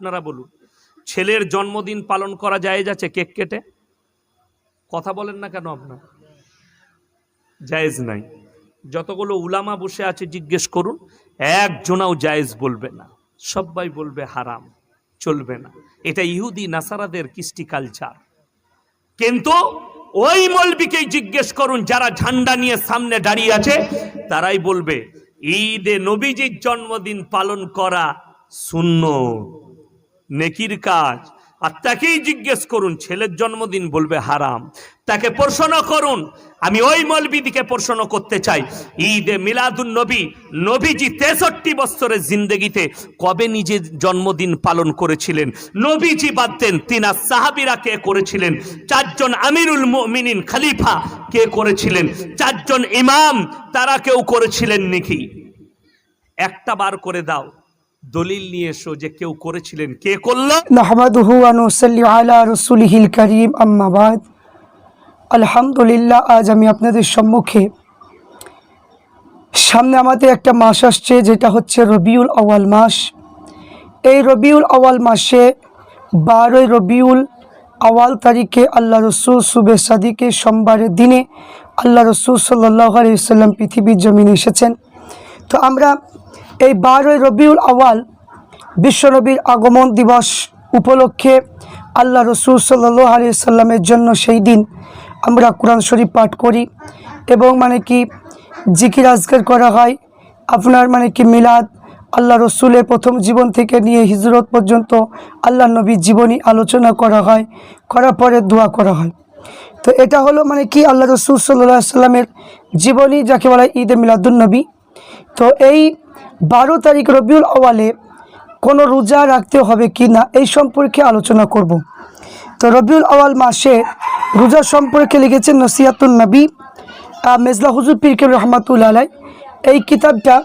আপনারা বলুন, ছেলের জন্মদিন পালন করা যায় যাচ্ছে কেক কেটে? কথা বলেন না কেন আপনার? জায়েজ নাই। যতগুলো উলামা বসে আছে, জিজ্ঞেস করুন, একজনাও জায়েজ বলবে না। সবাই বলবে হারাম, চলবে না। এটা ইহুদি, নাসারাদের কৃষ্টি কালচার কিন্তু ওই মলবিকেই জিজ্ঞেস করুন, যারা ঝান্ডা নিয়ে সামনে দাঁড়িয়ে আছে, তারাই বলবে, ঈদে নবীজির জন্মদিন পালন করা শূন্য নেকির কাজ। আর তাকেই জিজ্ঞেস করুন, ছেলের জন্মদিন বলবে হারাম। তাকে প্রশ্ন করুন, আমি ওই মলবিদিকে প্রশ্ন করতে চাই। ঈদে মিলাদুন নবী, নবীজি তেষট্টি বছরের জিন্দগিতে কবে নিজের জন্মদিন পালন করেছিলেন? নবীজি বাদ দেন, তিনা সাহাবিরা কে করেছিলেন? চারজন আমিরুল মুমিনিন খলিফা কে করেছিলেন? চারজন ইমাম, তারা কেউ করেছিলেন নাকি? একটা বার করে দাও। দলিল নিয়ে এসো যে কেউ করেছিলেন। কে করল? নাহমাদুহু আনুসল্লি আলা রসুলিহিল করিম। আম্মাবাদ আলহামদুলিল্লাহ, আজ আমি আপনাদের সম্মুখে সামনে আমাদের একটা মাস আসছে, যেটা হচ্ছে রবিউল আওয়াল মাস। এই রবিউল আওয়াল মাসে বারোই রবিউল আওয়াল তারিখে আল্লাহ রসুল সুবে সাদিকে সোমবারের দিনে আল্লাহ রসুল সাল্লাহ আলিয়াল্লাম পৃথিবীর জমিনে এসেছেন। তো আমরা এই বারোই রবিউল আওয়াল বিশ্বনবীর আগমন দিবস উপলক্ষে আল্লাহ রসুল সাল্লাহ আলি সাল্লামের জন্য সেই দিন আমরা কোরআন শরীফ পাঠ করি এবং মানে কি জিকির আজকার করা হয়। আপনার মানে কি মিলাদ আল্লাহ রসুলের প্রথম জীবন থেকে নিয়ে হিজরত পর্যন্ত আল্লাহ নবীর জীবনী আলোচনা করা হয়, করার পরে দোয়া করা হয়। তো এটা হলো মানে কি আল্লাহ রসুল সাল্লাহ সাল্লামের জীবনী, যাকে বলা ঈদে মিলাদুলনবী তো এই বারো তারিখ রবিউল আওয়ালে কোনো রোজা রাখতে হবে কি না এই সম্পর্কে আলোচনা করব। তো রবিউল আওয়াল মাসে রোজা সম্পর্কে লিখেছেন নসিয়াতুল নবী মেজলা হুজুর পীরকে রহমাতুল আলাই এই কিতাবটা,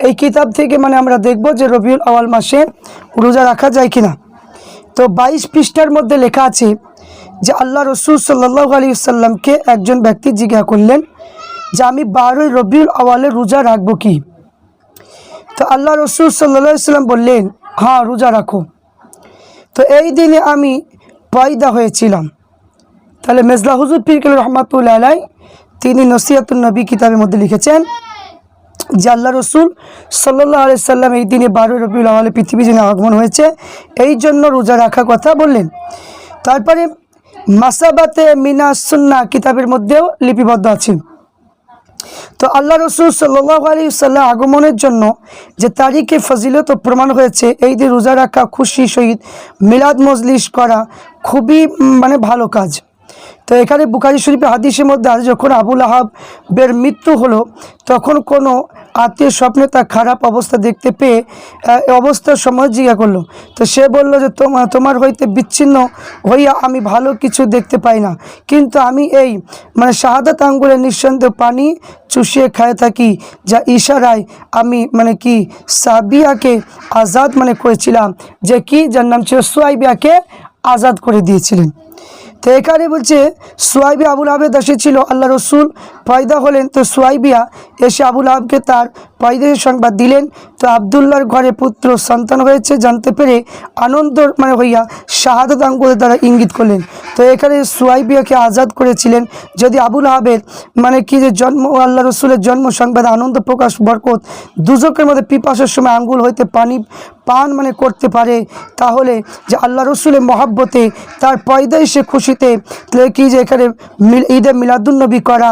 এই কিতাব থেকে মানে আমরা দেখব যে রবিউল আওয়াল মাসে রোজা রাখা যায় কিনা তো বাইশ পৃষ্ঠার মধ্যে লেখা আছে যে আল্লাহ রসুল সাল্লাহ আলী সাল্লামকে একজন ব্যক্তি জিজ্ঞাসা করলেন যে আমি বারোই রবিউল আওয়ালে রোজা রাখব কি? তো আল্লাহ রসুল সাল্লা সাল্লাম বললেন হ্যাঁ রোজা রাখো। তো এই দিনে আমি পয়দা হয়েছিলাম। তাহলে মেজলা হুজুর পিরকেল রহমাতুল্লাহ আলাই তিনি নসিয়াতুল নবী কিতাবের মধ্যে লিখেছেন যে আল্লাহ রসুল সাল্লাহ আলি সাল্লাম এই দিনে বারো রবিউল আওয়ালে পৃথিবী যিনি আগমন হয়েছে। এই জন্য রোজা রাখার কথা বললেন। তারপরে মাসাবাতে মিনা সুন্না কিতাবের মধ্যেও লিপিবদ্ধ আছে তো আল্লাহ রসুল সাল্লাহ আলী সাল্লাহ আগমনের জন্য যে তারিখে ফজিলত প্রমাণ হয়েছে, এই দিন রোজা রাখা, খুশি সহিত মিলাদ মজলিস করা, খুবই মানে ভালো কাজ। তো এখানে বুখারি শরীফের হাদিসের মধ্যে আছে, যখন আবুল আহাবের মৃত্যু হলো, তখন কোনো আত্মীয় স্বপ্নে তার খারাপ অবস্থা দেখতে পেয়ে অবস্থার সময় জিজ্ঞা করল। তো সে বলল যে তোমার তোমার হইতে বিচ্ছিন্ন হইয়া আমি ভালো কিছু দেখতে পাই না। কিন্তু আমি এই মানে শাহাদাত আঙ্গুলের নিঃসন্দেহ পানি চুষিয়ে খায় থাকি, যা ইশারায় আমি মানে কি, সাবিয়াকে আজাদ মানে করেছিলাম, যে কি, যার নাম ছিল সোয়াইবিয়াকে আজাদ করে দিয়েছিলেন। তো এখানে বলছে সোয়াইবি আবুল আহবের দাসে ছিল আল্লাহ রসুল, পয়দা হলেন। তো সোয়াইবিয়া এসে আবুল আহবকে তার পয়দের সংবাদ দিলেন, তো আবদুল্লাহর ঘরে পুত্র সন্তান হয়েছে, জানতে পেরে আনন্দ মানে হইয়া শাহাদত আঙ্গুলের দ্বারা ইঙ্গিত করলেন। তো এখানে সোয়াইবিয়াকে আজাদ করেছিলেন। যদি আবুল আহবের মানে কি যে জন্ম আল্লাহ রসুলের জন্ম সংবাদ আনন্দ প্রকাশ, বরকত, দুজকের মধ্যে পিপাসের সময় আঙ্গুল হইতে পানি, পান মানে করতে পারে, তাহলে যে আল্লাহ রসুলের মহাব্বতে তার পয়দায় সে খুশিতে কি যে এখানে ঈদে মিলাদুন্নবী করা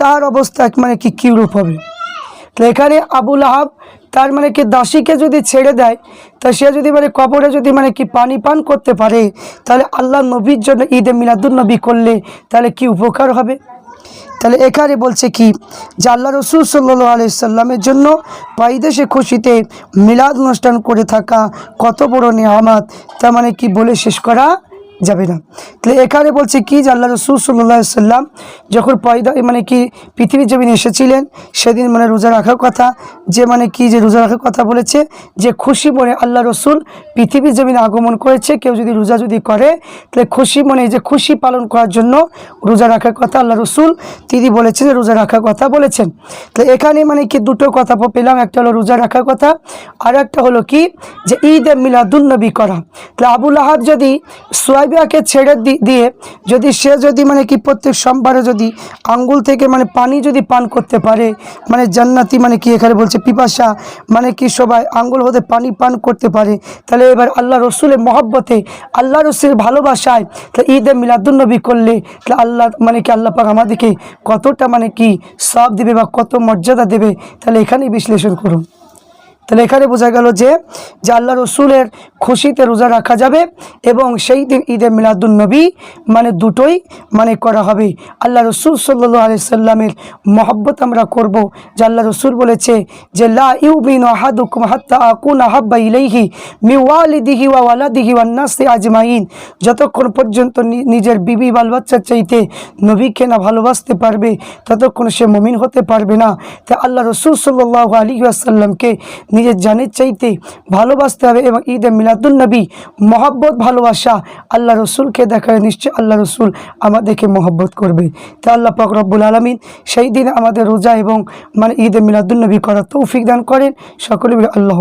তার অবস্থা মানে কি কী রূপ হবে? তো এখানে আবুল আহাব তার মানে কি দাসীকে যদি ছেড়ে দেয়, তা সে যদি মানে কবরে যদি মানে কি পানি পান করতে পারে, তাহলে আল্লাহ নবীর জন্য ঈদে মিলাদুন্নবী করলে তাহলে কি উপকার হবে? তাহলে এখানে বলছে কি, যে আল্লাহ রসুল সাল্লাহ আলি সাল্লামের জন্য পাইদেশে খুশিতে মিলাদ অনুষ্ঠান করে থাকা কত বড় নিয়ামাত, তার মানে কি বলে শেষ করা যাবে না। তাহলে এখানে বলছে কি যে আল্লাহ রসুল সাল্লাহ সাল্লাম যখন পয়দা মানে কি পৃথিবীর জমিনে এসেছিলেন, সেদিন মানে রোজা রাখার কথা, যে মানে কি যে রোজা রাখার কথা বলেছে, যে খুশি মনে আল্লাহ রসুল পৃথিবীর জমিনে আগমন করেছে, কেউ যদি রোজা যদি করে, তাহলে খুশি মনে যে খুশি পালন করার জন্য রোজা রাখার কথা আল্লাহ রসুল, তিনি বলেছেন যে রোজা রাখার কথা বলেছেন। তাহলে এখানে মানে কি দুটো কথা পেলাম, একটা হলো রোজা রাখার কথা আর একটা হলো কি যে ঈদ এ মিলাদুলনবী করা। তাহলে আবুল আহাব যদি সোয়াইবিয়াকে ছেড়ে দিয়ে যদি সে যদি মানে কি প্রত্যেক সোমবারে যদি আঙ্গুল থেকে মানে পানি যদি পান করতে পারে মানে জান্নাতি মানে কি এখানে বলছে পিপাসা মানে কি সবাই আঙ্গুল হতে পানি পান করতে পারে, তাহলে এবার আল্লাহ রসুলের মহব্বতে, আল্লাহ রসুলের ভালোবাসায় তাহলে ঈদে মিলাদুলনবী করলে তাহলে আল্লাহ মানে কি আল্লাহ পাক আমাদেরকে কতটা মানে কি সব দেবে বা কত মর্যাদা দেবে, তাহলে এখানেই বিশ্লেষণ করুন। তাহলে এখানে বোঝা গেল যে যে আল্লাহ রসুলের খুশিতে রোজা রাখা যাবে এবং সেই দিন ঈদে মিলাদুলনবী মানে দুটোই মানে করা হবে। আল্লাহ রসুল সাল্লু আলি সাল্লামের মহব্বত আমরা করব। যে আল্লাহ রসুল বলেছে যে, লা ইউবিন আহাদুকুম হাত্তা আকুন আহাব্বা ইলাইহি মি ওয়ালিদিহি ওয়া ওয়ালাদিহি ওয়ান নাসি আজমাইন। যতক্ষণ পর্যন্ত নিজের বিবি বাল বাচ্চার চাইতে নবীকে না ভালোবাসতে পারবে, ততক্ষণ সে মমিন হতে পারবে না। তাই আল্লাহ রসুল সাল্লাহ আলী আসাল্লামকে নিজের জানের চাইতে ভালোবাসতে হবে এবং ঈদে মিলাদুলনবী মহব্বত, ভালোবাসা আল্লাহ রসুলকে দেখায়, নিশ্চয় আল্লাহ রসুল আমাদেরকে মহব্বত করবে। তা আল্লাহ রব্বুল আলমিন সেই দিন আমাদের রোজা এবং মানে ঈদে মিলাদুলনবী করার তৌফিক দান করেন। সকলে আল্লাহ